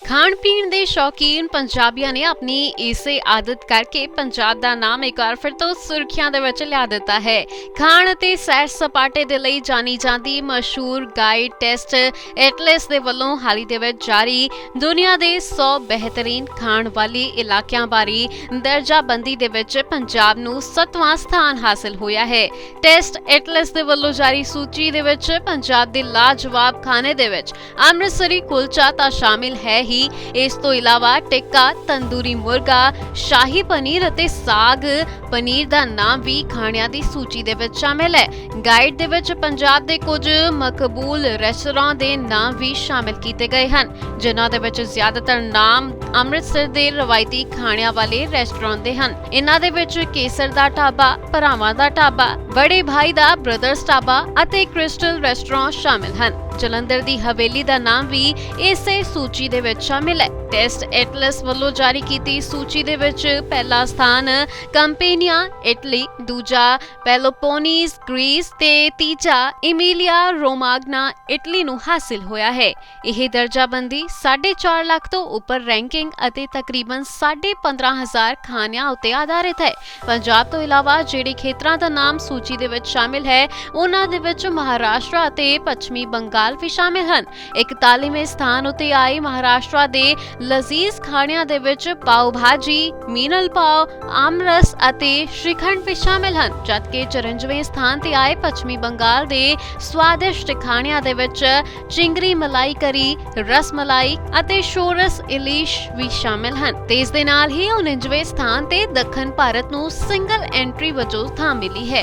ਖਾਣ ਪੀਣ ਦੇ ਸ਼ੌਕੀਨ ਪੰਜਾਬੀਆਂ ਨੇ ਆਪਣੀ ਇਸੇ ਆਦਤ ਕਰਕੇ ਪੰਜਾਬ ਦਾ ਨਾਮ ਇੱਕ ਵਾਰ ਫਿਰ ਤੋਂ ਸੁਰਖੀਆਂ ਦੇ ਵਿੱਚ ਲਿਆ ਦਿੱਤਾ ਹੈ। ਖਾਣ ਅਤੇ ਸੈਰ ਸਪਾਟੇ ਦੇ ਲਈ ਜਾਣੀ ਜਾਂਦੀ ਮਸ਼ਹੂਰ ਗਾਈਡ ਟੈਸਟ ਐਟਲਸ ਦੇ ਵੱਲੋਂ ਹਾਲ ਦੇ ਵਿੱਚ ਜਾਰੀ ਦੁਨੀਆ ਦੇ 100 ਬਿਹਤਰੀਨ ਖਾਣ ਵਾਲੀ ਇਲਾਕਿਆਂ ਬਾਰੇ ਦਰਜਾਬੰਦੀ ਦੇ ਵਿੱਚ ਪੰਜਾਬ ਨੂੰ 7ਵਾਂ ਸਥਾਨ ਹਾਸਲ ਹੋਇਆ ਹੈ। ਟੈਸਟ ਐਟਲਸ ਦੇ ਵੱਲੋਂ ਜਾਰੀ ਸੂਚੀ ਦੇ ਵਿੱਚ ਪੰਜਾਬ ਦੇ ਲਾਜਵਾਬ ਖਾਣੇ ਦੇ ਵਿੱਚ ਅੰਮ੍ਰਿਤਸਰੀ ਕੁਲਚਾ ਤਾਂ ਸ਼ਾਮਿਲ ਹੈ ਹੀ। ਇਸ ਤੋਂ ਇਲਾਵਾ ਟਿੱਕਾ, ਤੰਦੂਰੀ ਮੁਰਗਾ, ਸ਼ਾਹੀ ਪਨੀਰ ਅਤੇ ਸਾਗ। ਪਨੀਰ ਦਾ ਨਾਮ ਵੀ ਖਾਣਿਆਂ ਦੀ ਸੂਚੀ ਦੇ ਵਿੱਚ ਸ਼ਾਮਿਲ ਹੈ। ਗਾਈਡ ਦੇ ਵਿੱਚ ਪੰਜਾਬ ਦੇ ਕੁਝ ਮਕਬੂਲ ਰੈਸਟੋਰਾਂ ਦੇ ਨਾਮ ਵੀ ਸ਼ਾਮਿਲ ਕੀਤੇ ਗਏ ਹਨ, ਜਿਨ੍ਹਾਂ ਦੇ ਵਿੱਚ ਜ਼ਿਆਦਾਤਰ ਨਾਮ ਅੰਮ੍ਰਿਤਸਰ ਦੇ ਰਵਾਇਤੀ ਖਾਣਿਆਂ ਵਾਲੇ ਰੈਸਟੋਰੈਂਟ ਦੇ ਹਨ। ਇਹਨਾਂ ਦੇ ਵਿੱਚ ਕੇਸਰ ਦਾ ਢਾਬਾ, ਭਰਾਵਾਂ ਦਾ ਢਾਬਾ ਬੜੇ ਭਾਈ ਦਾ ਬ੍ਰਦਰਸ ਢਾਬਾ ਅਤੇ ਕ੍ਰਿਸਟਲ ਰੈਸਟੋਰੈਂਟ ਸ਼ਾਮਿਲ ਹਨ। ਜਲੰਧਰ ਦੀ ਹਵੇਲੀ ਦਾ ਨਾਮ ਵੀ ਇਸੇ ਸੂਚੀ ਦੇ ਵਿੱਚ ਸ਼ਾਮਿਲ ਹੈ ਟੈਸਟ ਐਟਲਸ ਵੱਲੋਂ ਜਾਰੀ ਕੀਤੀ ਸੂਚੀ ਦੇ ਵਿੱਚ ਪਹਿਲਾ ਸਥਾਨ ਕੰਪੇਨੀਆ, ਇਟਲੀ, ਦੂਜਾ ਪੈਲੋਪੋਨੀਸ, ਗ੍ਰੀਸ ਤੇ ਤੀਜਾ ਇਮੀਲੀਆ ਰੋਮਾਗਨਾ, ਇਟਲੀ ਨੂੰ ਹਾਸਿਲ ਹੋਇਆ ਹੈ। ਇਹ ਦਰਜਾਬੰਦੀ 4.5 ਲੱਖ ਤੋਂ ਉੱਪਰ ਰੈਂਕਿੰਗ ਅਤੇ ਤਕਰੀਬਨ 15000 ਖਾਣਿਆਂ ਉੱਤੇ ਆਧਾਰਿਤ ਹੈ। ਪੰਜਾਬ ਤੋਂ ਇਲਾਵਾ ਜਿਹੜੇ ਖੇਤਰਾਂ ਦਾ ਨਾਮ ਸੂਚੀ ਦੇ ਵਿੱਚ ਸ਼ਾਮਿਲ ਹੈ, ਉਹਨਾਂ ਦੇ ਵਿੱਚ ਮਹਾਰਾਸ਼ਟਰ ਅਤੇ ਪੱਛਮੀ ਬੰਗਾਲ ਵੀ ਸ਼ਾਮਿਲ ਹਨ। 41ਵੇਂ ਸਥਾਨ ਉਤੇ ਆਏ ਮਹਾਰਾਸ਼ਟਰ ਦੇ ਲਜ਼ੀਜ਼ ਖਾਣਿਆਂ ਦੇ ਵਿੱਚ ਪਾਓ ਭਾਜੀ, ਮੀਨਲ ਪਾਓ, ਆਮਰਸ ਅਤੇ ਸ਼੍ਰੀਖੰਡ ਵੀ ਸ਼ਾਮਿਲ ਹਨ ਜਦਕਿ 54ਵੇਂ ਸਥਾਨ ਤੇ ਆਏ ਪੱਛਮੀ ਬੰਗਾਲ ਦੇ ਸਵਾਦਿਸ਼ਟ ਖਾਣਿਆਂ ਦੇ ਵਿੱਚ ਚਿੰਗਰੀ ਮਲਾਈ ਕਰੀ, ਰਸ ਮਲਾਈ ਅਤੇ ਸ਼ੋਰਸ ਇਲੀਸ਼ ਵੀ ਸ਼ਾਮਿਲ ਹਨ। ਤੇ ਇਸ ਦੇ ਨਾਲ ਹੀ 49ਵੇਂ ਸਥਾਨ ਤੇ ਦੱਖਣ ਭਾਰਤ ਨੂੰ ਸਿੰਗਲ ਐਂਟਰੀ ਵਜੋਂ ਥਾਂ ਮਿਲੀ ਹੈ।